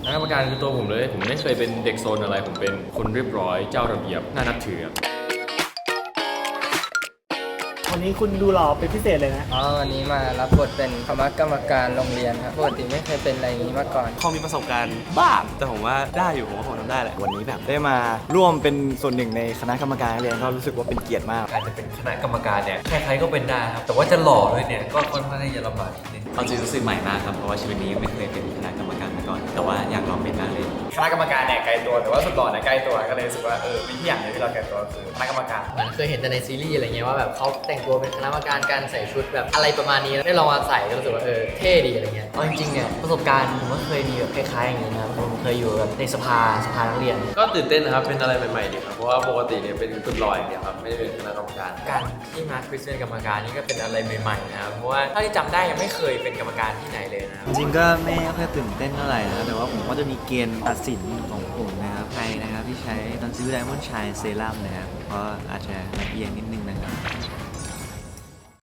คณะกรรมการคือตัวผมเลย ผมไม่เคยเป็นเด็กโซนอะไร ผมเป็นคนเรียบร้อย เจ้าระเบียบ น่านับถือครับวันนี้คุณดูหล่อเป็นพิเศษเลยนะ อ๋อวันนี้มารับบทเป็นคณะกรรมการโรงเรียนครับปกติไม่เคยเป็นอะไรอย่างนี้มาก่อนพอมีประสบการณ์บ้างแต่ผมว่าได้อยู่ผมว่าผมทำได้แหละวันนี้แบบได้มาร่วมเป็นส่วนหนึ่งในคณะกรรมการนักเรียนก็รู้สึกว่าเป็นเกียรติมาก การจะเป็นคณะกรรมการเนี่ย ใครๆก็เป็นได้ครับ แต่ว่าจะหล่อด้วยเนี่ย ก็ค่อนข้างที่จะลำบากนิดนึงเอาจริงรู้สึกใหม่มากครับ เพราะว่าชีวิตนี้ยังไม่เคยเป็นคณะกรรมการมา ก่อน แต่ว่าอยากลองเป็นมากเลย คณะกรรมการเนี่ยไกลตัวแต่ว่าสุดหล่อเนี่ยใกล้ตัวก็เลยรู้สึกว่าเออมีที่อย่างหนึงที่เราไกลตัวคือคณะกรรมการเหมือนเคยเห็นแต่ในซีรีส์อะไรเงี้ยว่าแบบเขาแต่งตัวเป็นคณะกรรมการการใส่ชุดแบบอะไรประมาณนี้ได้ลองมาใส่ก็รู้สึกว่าเออเท่ดีอะไรเงี้ย เอาจริงๆเนี่ยประสบการณ์ผมก็เคยมีแบบคล้ายๆอย่างนี้นะครับผมเคยอยู่แบบในสภาสภานักเรียน ก็ตื่นเต้นนะครับ เป็นอะไรใหม่ๆดีครับ เพราะว่าปกติเนี่ยเป็นสุดลอยอย่างเดียวครับ ไม่ได้เป็นคณะกรรมการ การที่มาคริสเป็นกรรมการนี่ก็เป็นอะไรใหม่ๆนะครับ เพราะว่าเท่าที่จำได้ยังไม่เคยเป็นกรรมการที่ไหนเลยนะครับ จริงๆก็ไม่ค่อยตื่นเต้นเท่าไหร่นะแต่ว่าผมก็จะมีเกณฑ์ตัดสินของผมนะครับใครนะครับที่ใช้ตันซิลไดมอนด์ชายเซรั่มนะครับก็อาจจะละเอียดนิดนึง